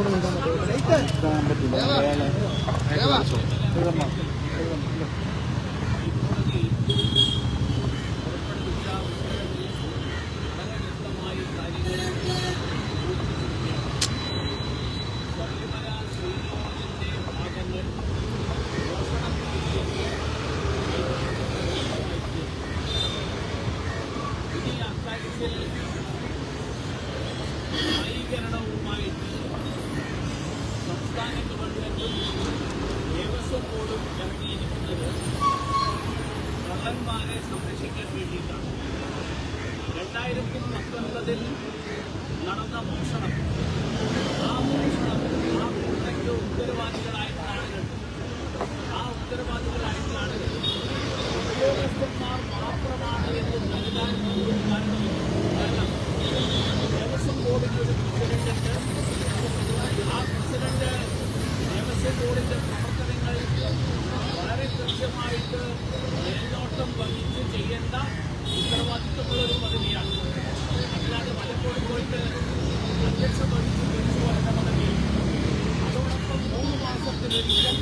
മനസ്സിലാക്കാൻ പറ്റില്ല അയാളെ ദേവസ്വം ബോർഡും ഇറങ്ങിയിരിക്കുന്നത് കള്ളന്മാരെ സംരക്ഷിക്കാൻ വേണ്ടിയിട്ടാണ് രണ്ടായിരത്തി പത്തൊൻപതിൽ നടന്ന മോഷണം ആ മോഷണം ആ കൊള്ളയ്ക്ക് ഉത്തരവാദികളായിട്ടുള്ള ആളുകൾ ആ ഉത്തരവാദികളായിട്ടുള്ള ആളുകൾ ഉദ്യോഗസ്ഥന്മാർ മാത്രമാണ് എന്ന് നൽകാൻ ഒരു കാരണമില്ല കാരണം ദേവസ്വം ബോർഡിന് ഒരു പ്രസിഡന്റ് ആ പ്രസിഡന്റ് ദേവസ്വം ബോർഡിന്റെ പ്രവർത്തനങ്ങൾ വളരെ കൃത്യമായിട്ട് മേൽനോട്ടം വഹിച്ച് ചെയ്യേണ്ട ഉത്തരവാദിത്വമുള്ള ഒരു പദവിയാണ്. അല്ലാതെ പലപ്പോഴും പോയിട്ട് അധ്യക്ഷം വഹിച്ച് തിരിച്ചു വരുന്ന പദവിയാണ് അതോടൊപ്പം മൂന്ന് മാസത്തിലൊരിക്കൽ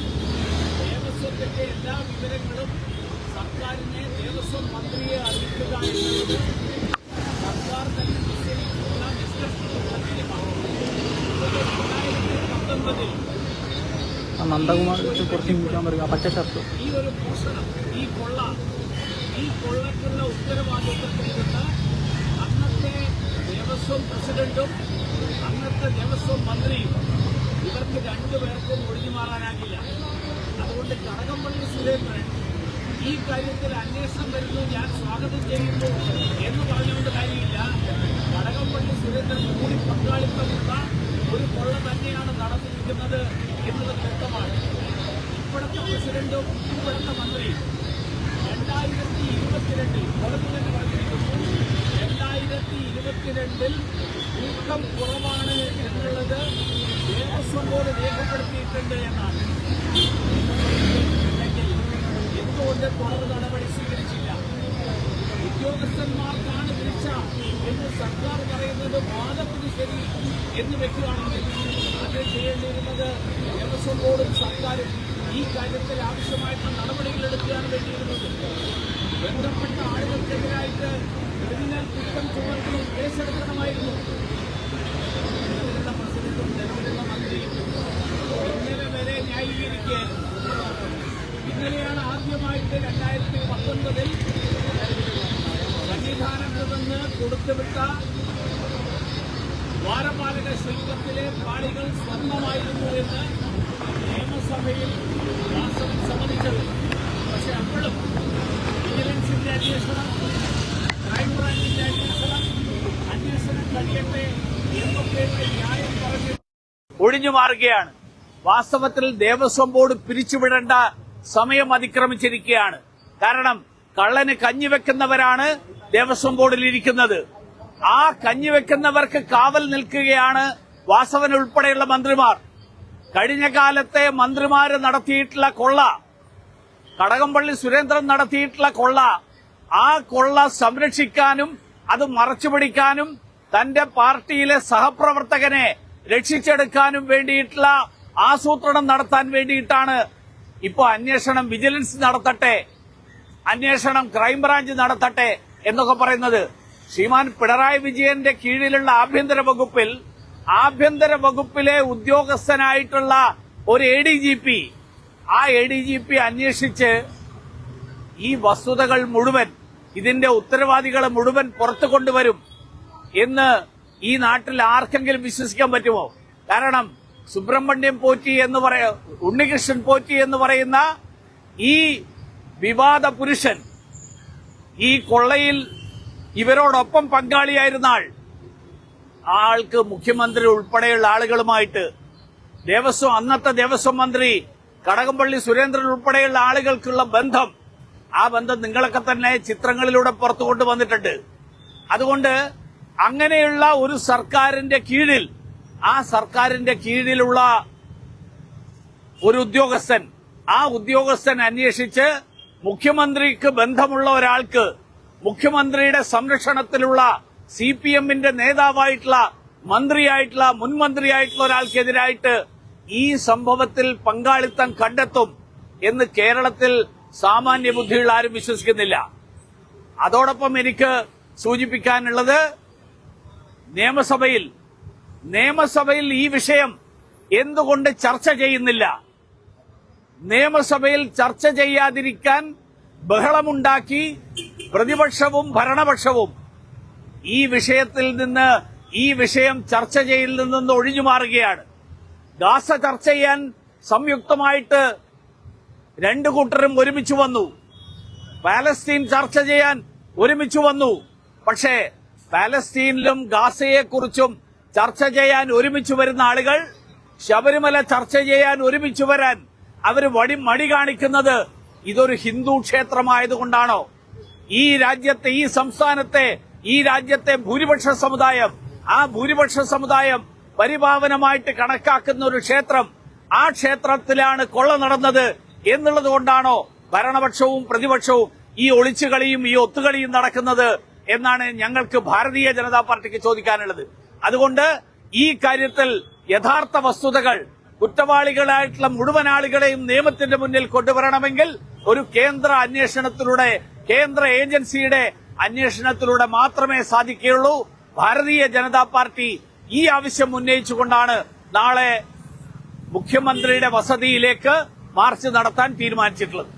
ദേവസ്വത്തിന്റെ എല്ലാ വിവരങ്ങളും സർക്കാരിനെ ദേവസ്വം മന്ത്രിയെ അറിയിക്കുക സർക്കാർ രണ്ടായിരത്തി പത്തൊൻപതിൽ ആ നന്ദകുമാർ കുറച്ച് ആ പച്ച ഷർട്ട് ഈ ഒരു മോഷണം ഈ കൊള്ള ഈ കൊള്ളക്കുള്ള ഉത്തരവാദിത്വത്തിൽ നിന്ന് അന്നത്തെ ദേവസ്വം പ്രസിഡന്റും അന്നത്തെ ദേവസ്വം മന്ത്രിയും ഇവർക്ക് രണ്ടുപേർക്കും ഒഴിഞ്ഞു മാറാനാകില്ല. അതുകൊണ്ട് കടകംപള്ളി സുരേന്ദ്രൻ ഈ കാര്യത്തിൽ അന്വേഷണം വരുന്നു ഞാൻ സ്വാഗതം ചെയ്യുന്നു എന്ന് പറഞ്ഞുകൊണ്ട് കാര്യമില്ല. കടകംപള്ളി സുരേന്ദ്രൻ കൂടി പങ്കാളിത്തമുള്ള ഒരു കൊള്ള തന്നെയാണ് നടന്നിരിക്കുന്നത് എന്നുള്ളത് വ്യക്തമാണ്. ഇപ്പോഴത്തെ പ്രസിഡന്റും ഇപ്പോഴത്തെ മന്ത്രിയും രണ്ടായിരത്തി ഇരുപത്തിരണ്ടിൽ പുറത്തു തന്നെ പറഞ്ഞിരിക്കുന്നു രണ്ടായിരത്തി ഇരുപത്തിരണ്ടിൽ ഊക്കം കുറവാണ് എന്നുള്ളത് ദേവസ്വം ബോർഡ് രേഖപ്പെടുത്തിയിട്ടുണ്ട് എന്നാണ്. എന്തുകൊണ്ട് തുടർ നടപടി സ്വീകരിച്ചില്ല? ഉദ്യോഗസ്ഥന്മാർക്കാണ് വീഴ്ച എന്ന് സർക്കാർ പറയുന്നത് വാദത്തിന് ശരി എന്ന് വെക്കുകയാണെങ്കിൽ അത് ചെയ്യേണ്ടിയിരുന്നത് ദേവസ്വം ബോർഡും സർക്കാരും ഈ കാര്യത്തിൽ ആവശ്യമായിട്ടുള്ള നടപടികൾ എടുക്കുകയാണ് ആദ്യമായിട്ട് രണ്ടായിരത്തി പത്തൊൻപതിൽ സന്നിധാനത്ത് നിന്ന് കൊടുത്തുവിട്ട വാരപാലക പാളികൾ സ്വർണമായിരുന്നു എന്ന് നിയമസഭയിൽ വാസവൻ സമ്മതിച്ചത്. പക്ഷെ അപ്പോഴും വിജിലൻസിന്റെ അന്വേഷണം ക്രൈംബ്രാഞ്ചിന്റെ അന്വേഷണം അന്വേഷണം കഴിയട്ടെ എന്നൊക്കെ ന്യായം പറഞ്ഞു ഒഴിഞ്ഞു മാറുകയാണ്. വാസ്തവത്തിൽ ദേവസ്വം ബോർഡ് പിരിച്ചുവിടേണ്ട സമയം അതിക്രമിച്ചിരിക്കുകയാണ്. കാരണം കള്ളന് കഞ്ഞിവെക്കുന്നവരാണ് ദേവസ്വം ബോർഡിൽ ഇരിക്കുന്നത്. ആ കഞ്ഞിവെക്കുന്നവർക്ക് കാവൽ നിൽക്കുകയാണ് വാസവൻ ഉൾപ്പെടെയുള്ള മന്ത്രിമാർ. കഴിഞ്ഞ കാലത്തെ മന്ത്രിമാര് നടത്തിയിട്ടുള്ള കൊള്ള കടകംപള്ളി സുരേന്ദ്രൻ നടത്തിയിട്ടുള്ള കൊള്ള ആ കൊള്ള സംരക്ഷിക്കാനും അത് മറച്ചുപിടിക്കാനും തന്റെ പാർട്ടിയിലെ സഹപ്രവർത്തകനെ രക്ഷിച്ചെടുക്കാനും വേണ്ടിയിട്ടുള്ള ആസൂത്രണം നടത്താൻ വേണ്ടിയിട്ടാണ് ഇപ്പോൾ അന്വേഷണം വിജിലൻസ് നടത്തട്ടെ അന്വേഷണം ക്രൈംബ്രാഞ്ച് നടത്തട്ടെ എന്നൊക്കെ പറയുന്നത് ശ്രീമാൻ പിണറായി വിജയന്റെ കീഴിലുള്ള ആഭ്യന്തര വകുപ്പിൽ ആഭ്യന്തര വകുപ്പിലെ ഉദ്യോഗസ്ഥനായിട്ടുള്ള ഒരു എ ഡി ജി പി ആ എ ഡി ജി പി അന്വേഷിച്ച് ഈ വസ്തുതകൾ മുഴുവൻ ഇതിന്റെ ഉത്തരവാദികളെ മുഴുവൻ പുറത്തു കൊണ്ടുവരും എന്ന് ഈ നാട്ടിൽ ആർക്കെങ്കിലും വിശ്വസിക്കാൻ പറ്റുമോ? കാരണം സുബ്രഹ്മണ്യം പോറ്റി എന്ന് പറയ ഉണ്ണികൃഷ്ണൻ പോറ്റി എന്ന് പറയുന്ന ഈ വിവാദ പുരുഷൻ ഈ കൊള്ളയിൽ ഇവരോടൊപ്പം പങ്കാളിയായിരുന്ന ആൾ ആൾക്ക് മുഖ്യമന്ത്രി ഉൾപ്പെടെയുള്ള ആളുകളുമായിട്ട് ദേവസ്വം അന്നത്തെ ദേവസ്വം മന്ത്രി കടകംപള്ളി സുരേന്ദ്രൻ ഉൾപ്പെടെയുള്ള ആളുകൾക്കുള്ള ബന്ധം ആ ബന്ധം നിങ്ങളൊക്കെ തന്നെ ചിത്രങ്ങളിലൂടെ പുറത്തു കൊണ്ടുവന്നിട്ടുണ്ട് അതുകൊണ്ട് അങ്ങനെയുള്ള ഒരു സർക്കാരിന്റെ കീഴിൽ ആ സർക്കാരിന്റെ കീഴിലുള്ള ഒരു ഉദ്യോഗസ്ഥൻ ആ ഉദ്യോഗസ്ഥൻ അന്വേഷിച്ച് മുഖ്യമന്ത്രിക്ക് ബന്ധമുള്ള ഒരാൾക്ക് മുഖ്യമന്ത്രിയുടെ സംരക്ഷണത്തിലുള്ള സി പി എമ്മിന്റെ നേതാവായിട്ടുള്ള മന്ത്രിയായിട്ടുള്ള മുൻമന്ത്രിയായിട്ടുള്ള ഒരാൾക്കെതിരായിട്ട് ഈ സംഭവത്തിൽ പങ്കാളിത്തം കണ്ടെത്തും എന്ന് കേരളത്തിൽ സാമാന്യ ബുദ്ധിയുള്ള ആരും വിശ്വസിക്കുന്നില്ല. അതോടൊപ്പം എനിക്ക് സൂചിപ്പിക്കാനുള്ളത് നിയമസഭയിൽ നിയമസഭയിൽ ഈ വിഷയം എന്തുകൊണ്ട് ചർച്ച ചെയ്യുന്നില്ല? നിയമസഭയിൽ ചർച്ച ചെയ്യാതിരിക്കാൻ ബഹളമുണ്ടാക്കി പ്രതിപക്ഷവും ഭരണപക്ഷവും ഈ വിഷയത്തിൽ നിന്ന് ഈ വിഷയം ചർച്ച ചെയ്യുന്നതിൽ നിന്ന് ഒഴിഞ്ഞു മാറുകയാണ്. ഗാസ ചർച്ച ചെയ്യാൻ സംയുക്തമായിട്ട് രണ്ടു കൂട്ടരും ഒരുമിച്ച് വന്നു. പാലസ്തീൻ ചർച്ച ചെയ്യാൻ ഒരുമിച്ച് വന്നു. പക്ഷേ പാലസ്തീനിലും ഗാസയെക്കുറിച്ചും ചർച്ച ചെയ്യാൻ ഒരുമിച്ച് വരുന്ന ആളുകൾ ശബരിമല ചർച്ച ചെയ്യാൻ ഒരുമിച്ച് വരാൻ അവർ വടി മടി കാണിക്കുന്നത് ഇതൊരു ഹിന്ദു ക്ഷേത്രമായതുകൊണ്ടാണോ? ഈ രാജ്യത്തെ ഈ സംസ്ഥാനത്തെ ഈ രാജ്യത്തെ ഭൂരിപക്ഷ സമുദായം ആ ഭൂരിപക്ഷ സമുദായം പരിപാവനമായിട്ട് കണക്കാക്കുന്ന ഒരു ക്ഷേത്രം ആ ക്ഷേത്രത്തിലാണ് കൊള്ള നടന്നത് എന്നുള്ളത് കൊണ്ടാണോ ഭരണപക്ഷവും പ്രതിപക്ഷവും ഈ ഒളിച്ചുകളിയും ഈ ഒത്തുകളിയും നടക്കുന്നത് എന്നാണ് ഞങ്ങൾക്ക് ഭാരതീയ ജനതാ പാർട്ടിക്ക് ചോദിക്കാനുള്ളത്. അതുകൊണ്ട് ഈ കാര്യത്തിൽ യഥാർത്ഥ വസ്തുതകൾ കുറ്റവാളികളായിട്ടുള്ള മുഴുവൻ ആളുകളെയും നിയമത്തിന്റെ മുന്നിൽ കൊണ്ടുവരണമെങ്കിൽ ഒരു കേന്ദ്ര അന്വേഷണത്തിലൂടെ കേന്ദ്ര ഏജൻസിയുടെ അന്വേഷണത്തിലൂടെ മാത്രമേ സാധിക്കുകയുള്ളൂ. ഭാരതീയ ജനതാ പാർട്ടി ഈ ആവശ്യം ഉന്നയിച്ചുകൊണ്ടാണ് നാളെ മുഖ്യമന്ത്രിയുടെ വസതിയിലേക്ക് മാർച്ച് നടത്താൻ തീരുമാനിച്ചിട്ടുള്ളത്.